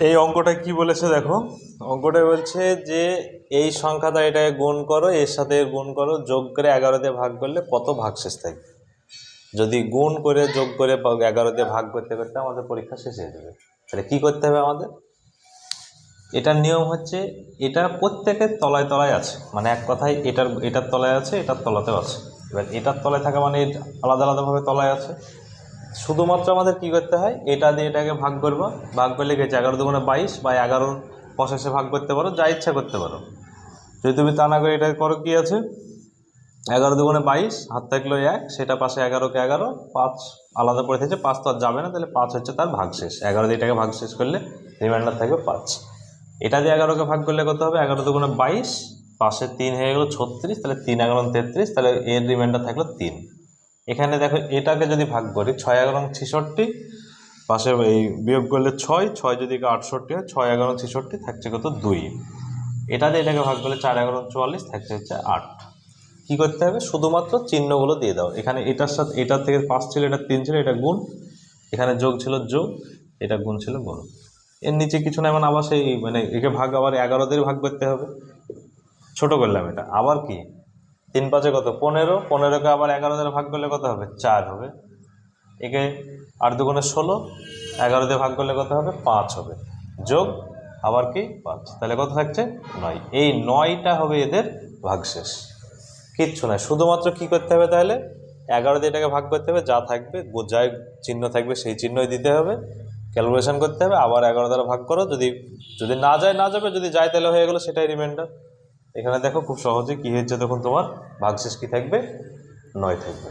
এই অঙ্কটা কি বলেছে দেখো? অঙ্কটা বলছে যে এই সংখ্যাটা এটাকে গুণ করো, এর সাথে গুণ করো, যোগ করে এগারো দিয়ে ভাগ করলে কত ভাগশেষ থাকবে যদি গুণ করে, যোগ করে এগারো দিয়ে ভাগ করতে করতে আমাদের পরীক্ষা শেষ হয়ে যাবে। তাহলে কী করতে হবে আমাদের? এটার নিয়ম হচ্ছে এটা প্রত্যেকের তলায় তলায় আছে। মানে এক কথায় এটার এটার তলায় আছে, এটার তলাতেও আছে। এবার এটার তলায় থাকা মানে আলাদা আলাদাভাবে তলায় আছে। শুধুমাত্র আমাদের কি করতে হয়? এটা দিয়ে এটাকে ভাগ করব। ভাগ করলে গেছে এগারো দুগুণে বাইশ বা এগারো পঁচাশে ভাগ করতে পারো, যা ইচ্ছা করতে পারো। যদি তুমি তা না করে এটা করো, কী আছে? এগারো দুগুণে বাইশ, হাত থাকল এক, সেটা পাশে এগারোকে এগারো, পাঁচ আলাদা পড়ে থাকছে পাঁচ তো আর যাবে না, তাহলে পাঁচ হচ্ছে তার ভাগ শেষ। এগারো দিয়ে এটাকে ভাগ শেষ করলে রিমাইন্ডার থাকবে পাঁচ। এটা দিয়ে এগারোকে ভাগ করলে কত হবে? এগারো দুগুণে বাইশ, পাশে তিন হয়ে গেলো ছত্রিশ, তাহলে তিন এগারো তেত্রিশ, তাহলে এর রিমাইন্ডার থাকল তিন। এখানে দেখো এটাকে যদি ভাগ করি, ছয় এগারো ছেষট্টি, পাশে এই বিয়োগ করলে ছয় ছয় যদি আটষট্টি হয়, ছয় এগারো ছেষট্টি থাকছে কত দুই। এটা দিয়ে এটাকে ভাগ করলে চার এগারো চুয়াল্লিশ থাকছে হচ্ছে আট। কী করতে হবে? শুধুমাত্র চিহ্নগুলো দিয়ে দাও। এখানে এটার সাথে, এটার থেকে পাঁচ ছিল, এটা তিন ছিল, এটা গুণ। এখানে যোগ ছিল যোগ, এটা গুণ ছিল গুণ। এর নিচে কিছু না মানে আবার সেই মানে একে ভাগ আবার এগারো দিয়ে ভাগ করতে হবে। ছোট করলাম এটা। আবার কি? তিন পাঁচে কত? পনেরো। পনেরোকে আবার এগারো দিয়ে ভাগ করলে কত হবে? চার হবে। একে আট দুগুণে ষোলো, এগারো দিয়ে ভাগ করলে কত হবে? পাঁচ হবে। যোগ আবার কি? পাঁচ। তাহলে কত থাকছে? নয়। এই নয়টা হবে এদের ভাগশেষ। কিচ্ছু নয়। শুধুমাত্র কি করতে হবে তাহলে? এগারো দিয়ে এটাকে ভাগ করতে হবে। যা থাকবে যাই চিহ্ন থাকবে, সেই চিহ্নই দিতে হবে। ক্যালকুলেশন করতে হবে। আবার এগারো দ্বারা ভাগ করো। যদি যদি না যায়, না যাবে। যদি যায়, তাহলে হয়ে গেলো সেটাই রিমাইন্ডার এখানে দেখো খুব সহজে কী হয়েছে তখন তোমার ভাগশেষ কী থাকবে? নয় থাকবে।